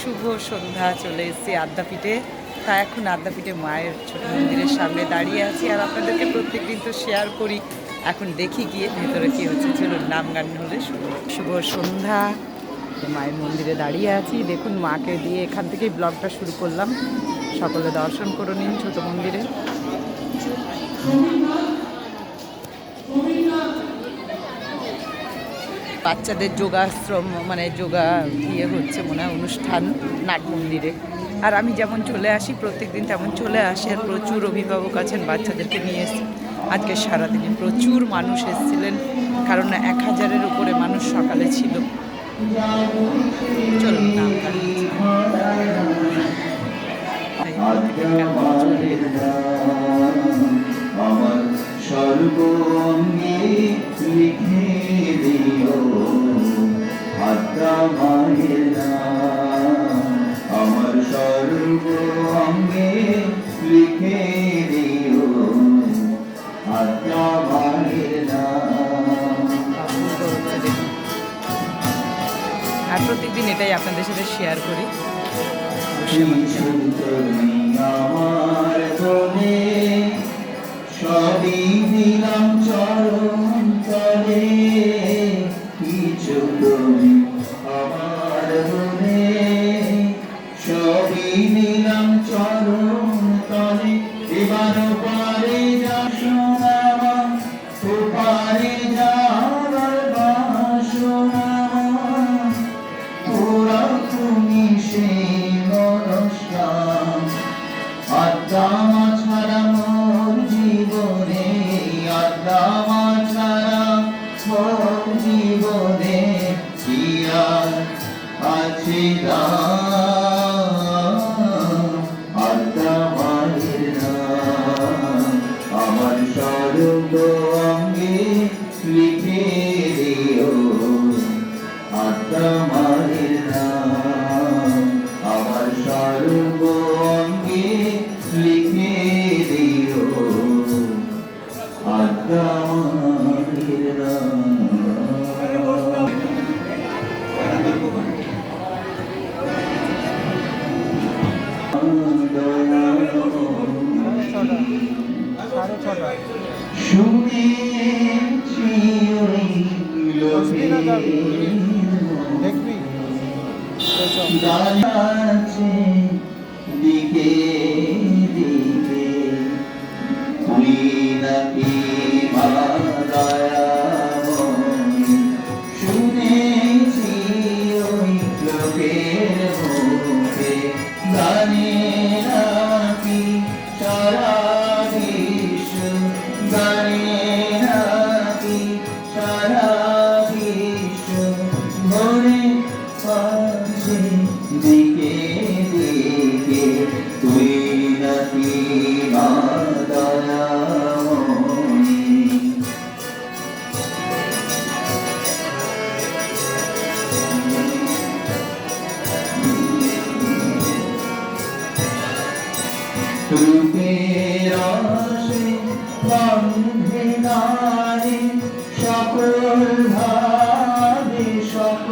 শুভ সন্ধ্যা, চলে এসেছি আদ্যাপীঠে। তা এখন আদ্যাপীঠে মায়ের ছোট মন্দিরের সামনে দাঁড়িয়ে আছি আর আপনাদেরকে প্রত্যেকদিন তো শেয়ার করি। এখন দেখি গিয়ে ভেতরে কি হচ্ছে। চলুন, নাম গান হলে শুভ শুভ সন্ধ্যা। মায়ের মন্দিরে দাঁড়িয়ে আছি। দেখুন, মাকে দিয়ে এখান থেকেই ব্লগটা শুরু করলাম। সকলে দর্শন করে নিন ছোট মন্দিরে। বাচ্চাদের যোগাশ্রম মানে যোগা ইয়ে হচ্ছে মনে হয় অনুষ্ঠান নাট মন্দিরে। আর আমি যেমন চলে আসি, প্রত্যেকদিন তেমন চলে আসি আর প্রচুর অভিভাবক আছেন বাচ্চাদেরকে নিয়ে এসে। আজকে সারাদিনে প্রচুর মানুষ এসেছিলেন, কারণ এক হাজারের উপরে মানুষ সকালে ছিল। চলুন লিখে দিও। আত্মা নাম আমার লিখে দিও। আত্মা হচ্ছে দেখুন। আর প্রত্যেকদিন এটাই আপনাদের সাথে শেয়ার করি। আমার সবই দিলাম চরণ। রূপের রসে বন্ধে নারে সকল ভাবে সকল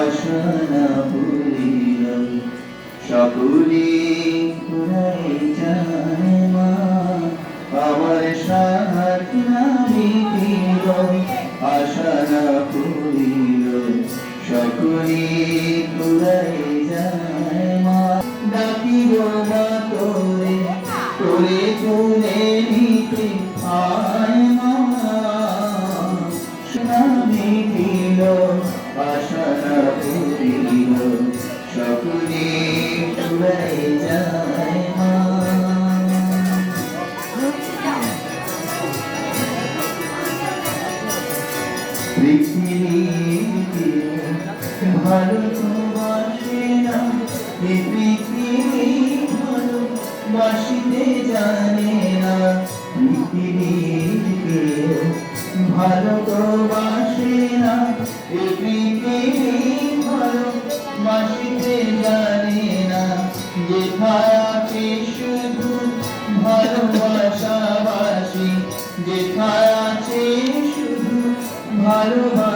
আশা না ভুলিল সকলে পুরাই জানে মা আমার সাহায্য না মিটিল Bye-bye.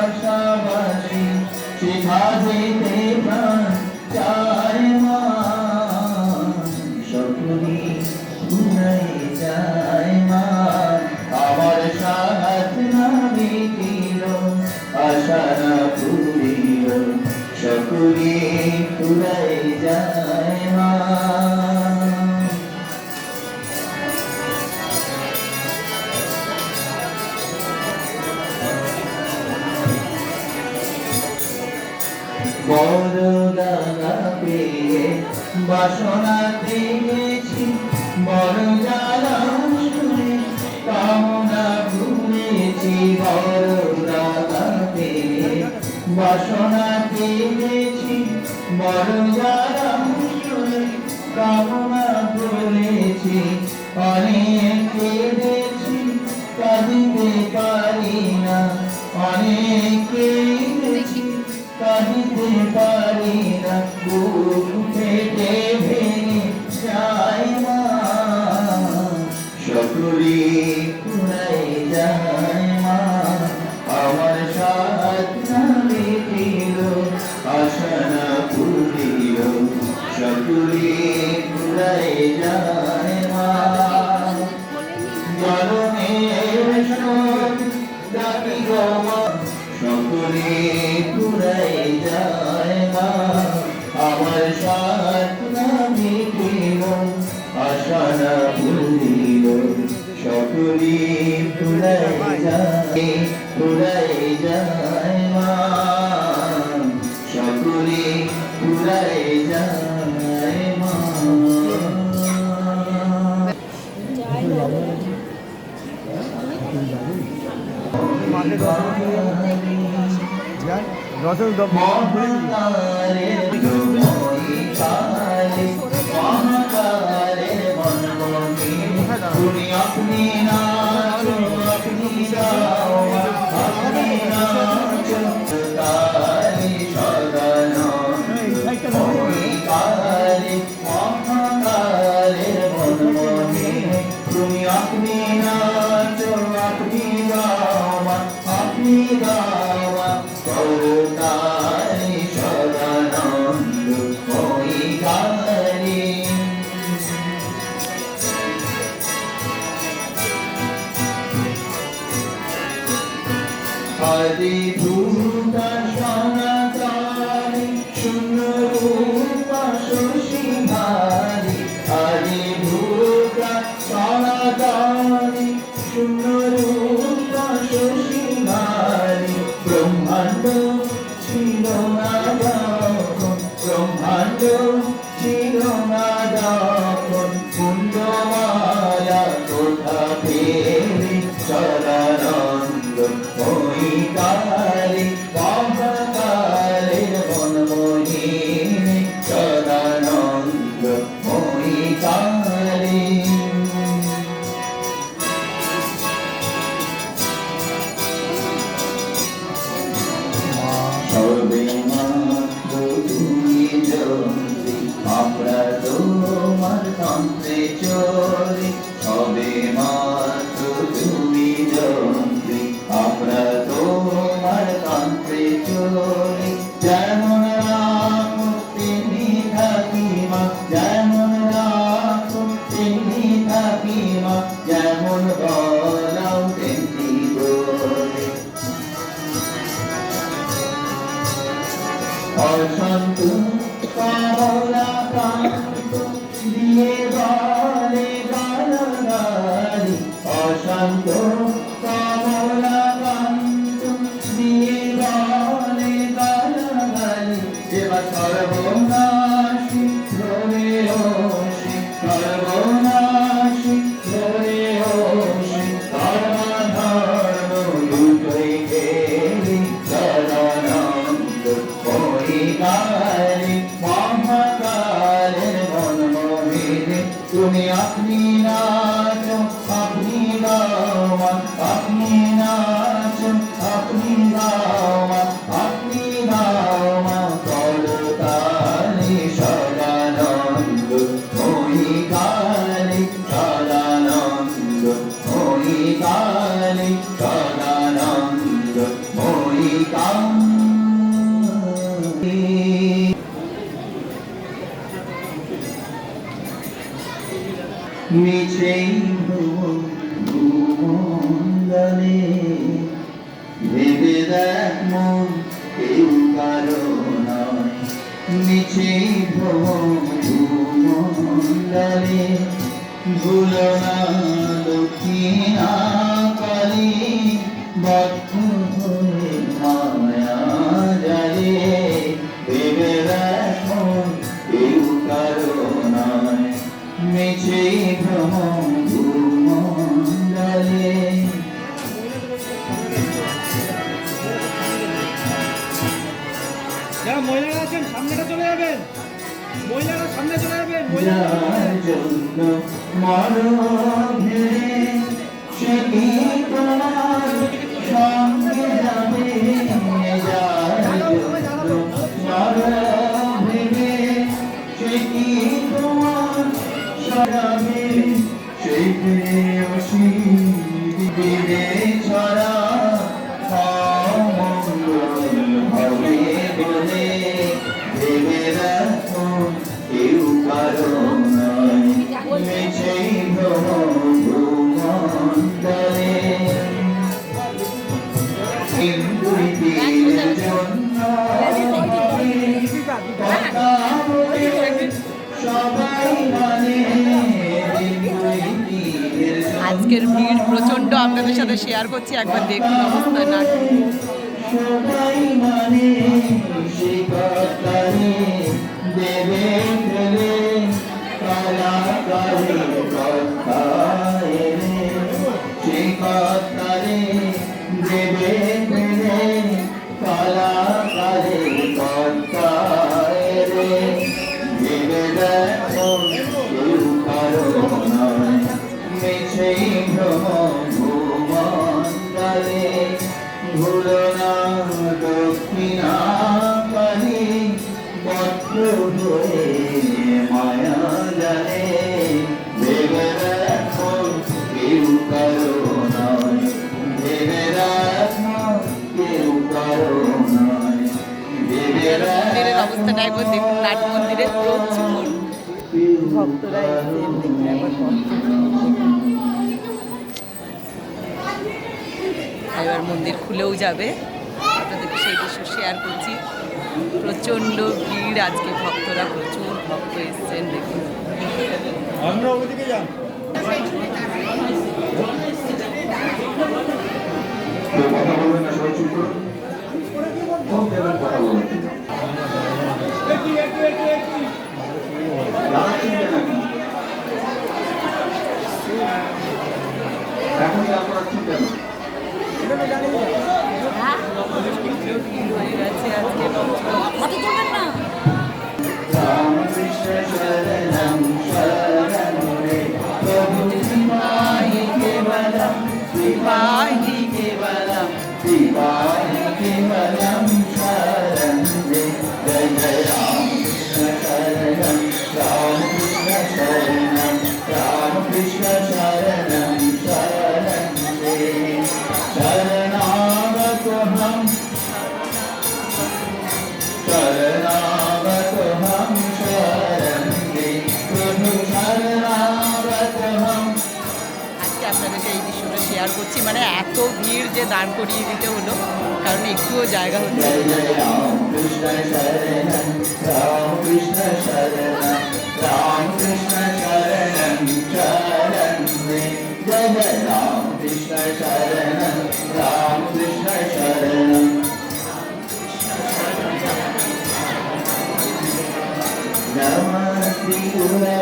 বড় দাদা পেয়ে বাসনা দিয়েছি বড় দাদা শুনে কামনা ভুলেছি বড় দাদা পেয়ে বাসনা দিয়েছি বড় দাদা শুনে কামনা ভুলেছি, অনেক উড়ে উড়াই যায় তুলি তুলাই যায় তুলাই যায় মা। সকলে তুলাই যায় মা। রসুন দম তুমি আপনি নাচো আপনি যাও আপনি নাচো তারি সদন Sala অশান্ত কমলাকান্ত দিয়ে বলে গালাগালি অশান্ত। আপনি নাচ আপনি গাওয়া আপনি নাচ আপনি গাওয়া মিছেই ভুবনে ভেবে দেখ মন কেউ কারও নয় মিছেই ভুবনে ভুলো না দক্ষিণা কালী সামনেটা চলে যাবেন মহিলারা সামনে চলে যাবেন মহিলারা যার জন্য মরণে সে কি আজকের ভিড় প্রচণ্ড আপনাদের সাথে শেয়ার করছি একবার দেখুন অবস্থা না দেবে সেই দেখুন নাট মন্দিরে প্রচুর। ভক্তরা এসেছেন দেখুন এবার মন্দির খুলেও যাবে। আপনাদেরকে সেই দৃশ্য শেয়ার করছি। প্রচণ্ড ভিড় আজকে ভক্তরা প্রচুর ভক্ত এসেছেন দেখুন। কথা বলবেন না সবাই চুপ করুন। কথা বলবেন দাদা যাচ্ছি মানে এত ভিড় যে দাঁড় করিয়ে দিতে হলো, কারণ একটুও জায়গা হচ্ছে না। নমস্তে গুরবে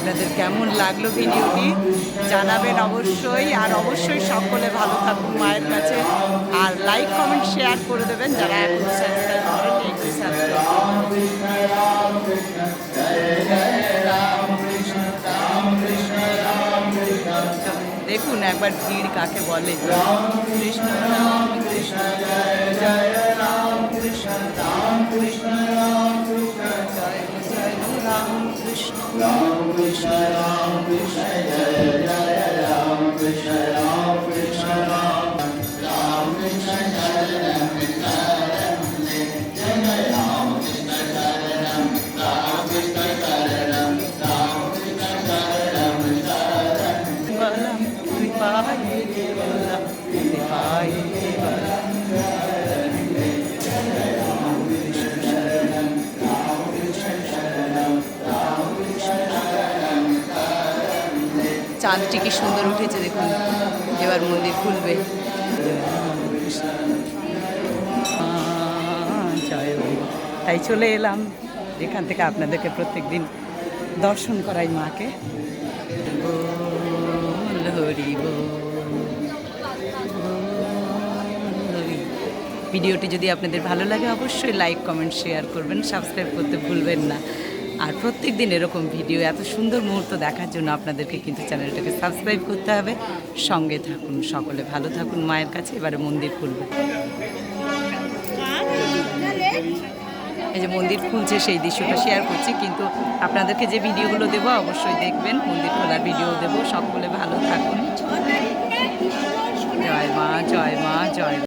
আপনাদের কেমন লাগল ভিডিওটি জানাবেন অবশ্যই। আর অবশ্যই সকলে ভালো থাকুন মায়ের কাছে। আর লাইক কমেন্ট শেয়ার করে দেবেন যারা এখন দেখুন, একবার ভিড় কাকে বলে? কৃষ্ণ রাম কৃষ্ণ জয় Ram Krishna Ram Krishna Ram Ram Krishna Ram Krishna Jaya Jaya Ram Krishna Ram Krishna Ram Ram Krishna Jaya Jaya চাঁদটি কি সুন্দর উঠেছে দেখুন। এবার মন্দির খুলবে। তাই চলে এলাম। এখান থেকে আপনাদেরকে প্রত্যেকদিন দর্শন করাই মাকে। ভিডিওটি যদি আপনাদের ভালো লাগে, অবশ্যই লাইক, কমেন্ট, শেয়ার করবেন। সাবস্ক্রাইব করতে ভুলবেন না। আর প্রত্যেক দিন এরকম ভিডিও, এত সুন্দর মুহূর্ত দেখার জন্য আপনাদেরকে কিন্তু চ্যানেলটাকে সাবস্ক্রাইব করতে হবে। সঙ্গে থাকুন সকলে, ভালো থাকুন মায়ের কাছে, এবারে মন্দির খুলবে। এই যে মন্দির খুলছে, সেই দৃশ্যটা শেয়ার করছি, কিন্তু আপনাদেরকে যে ভিডিওগুলো দেবো অবশ্যই দেখবেন, মন্দির খোলার ভিডিও দেবো। সকলে ভালো থাকুন। জয় মা জয় মা, জয়।